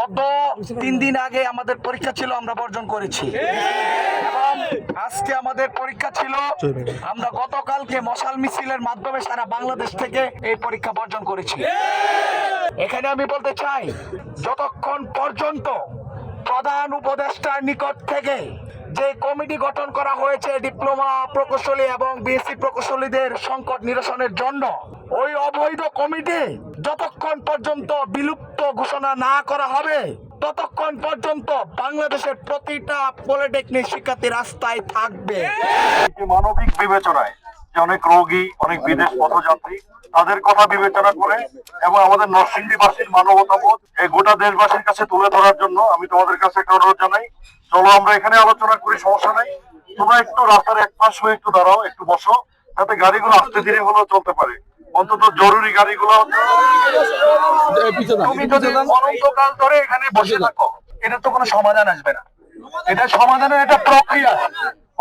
গত তিন দিন আগে আমাদের পরীক্ষা ছিল, আমরা বর্জন করেছি। এবং আজকে আমাদের পরীক্ষা ছিল, আমরা গতকালকে মশাল মিছিলের মাধ্যমে সারা বাংলাদেশ থেকে এই পরীক্ষা বর্জন করেছি। এখানে আমি বলতে চাই, যতক্ষণ পর্যন্ত প্রধান উপদেষ্টার নিকট থেকে যে কমিটি গঠন করা হয়েছে ডিপ্লোমা প্রকৌশলী এবং বিএসসি প্রকৌশলীদের সংকট নিরসনের জন্য, ওই অবৈধ কমিটি যতক্ষণ পর্যন্ত বিলুপ্ত ঘোষণা না করা হবে, ততক্ষণ পর্যন্ত বাংলাদেশের প্রতিটা পলিটেকনিক শিক্ষার্থী রাস্তায় থাকবে। মানবিক বিবেচনায় অনেক রোগী অনেক বিদেশ পথযাত্রী তাদের কথা বিবেচনা করে এবং আমাদের নরসিংদীবাসীর মানবতাবোধ এই গোটা দেশবাসীর কাছে তুলে ধরার জন্য আমি তোমাদের কাছে একটা অনুরোধ জানাই। চলো আমরা এখানে আলোচনা করি সমস্যা নাই। তোমরা একটু রাস্তার এক পাশ হয়ে একটু দাঁড়াও একটু বসো যাতে গাড়িগুলো আস্তে ধীরে হলেও চলতে পারে। অন্তত জরুরি গাড়িগুলো তুমি যদি অনন্তকাল ধরে এখানে বসে থাকো এটা তো কোনো সমাধান আসবে না। এটা সমাধানের একটা প্রক্রিয়া।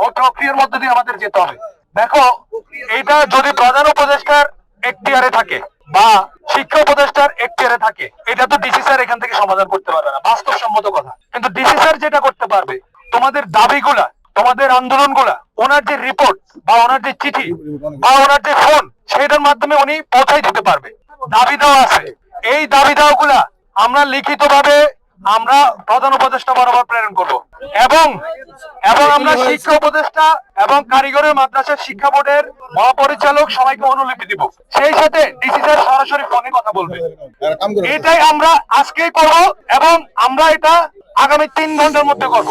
ও প্রক্রিয়ার মধ্যে দিয়ে আমাদের যেতে হবে। দেখো এটা যদি প্রধান উপদেষ্টার এখতিয়ারে থাকে বা শিক্ষা উপদেষ্টার এখতিয়ারে থাকে, এটা তো ডিসি স্যার এখান থেকে সমাধান করতে পারবে না। বাস্তবসম্মত কথা। কিন্তু ডিসি স্যার যেটা করতে পারবে, তোমাদের দাবিগুলা, তোমাদের আন্দোলনগুলা, ওনার যে রিপোর্ট বা ওনার যে চিঠি বা ওনার যে ফোন সেটার মাধ্যমে উনি পৌঁছাই দিতে পারবে। দাবি দেওয়া আছে। এই দাবি দেওয়া গুলা আমরা লিখিত ভাবে আমরা প্রধান উপদেষ্টা বরাবর প্রেরণ করব। এবং এবং আমরা শিক্ষা উপদেষ্টা এবং কারিগরের মাদ্রাসার শিক্ষা বোর্ডের মহাপরিচালক সবাইকে অনুলিপি দিব। সেই সাথে ডিসি স্যার সরাসরি ফোনে কথা বলবে। এটাই আমরা আজকেই করব এবং আমরা এটা আগামী তিন ঘণ্টার মধ্যে করব।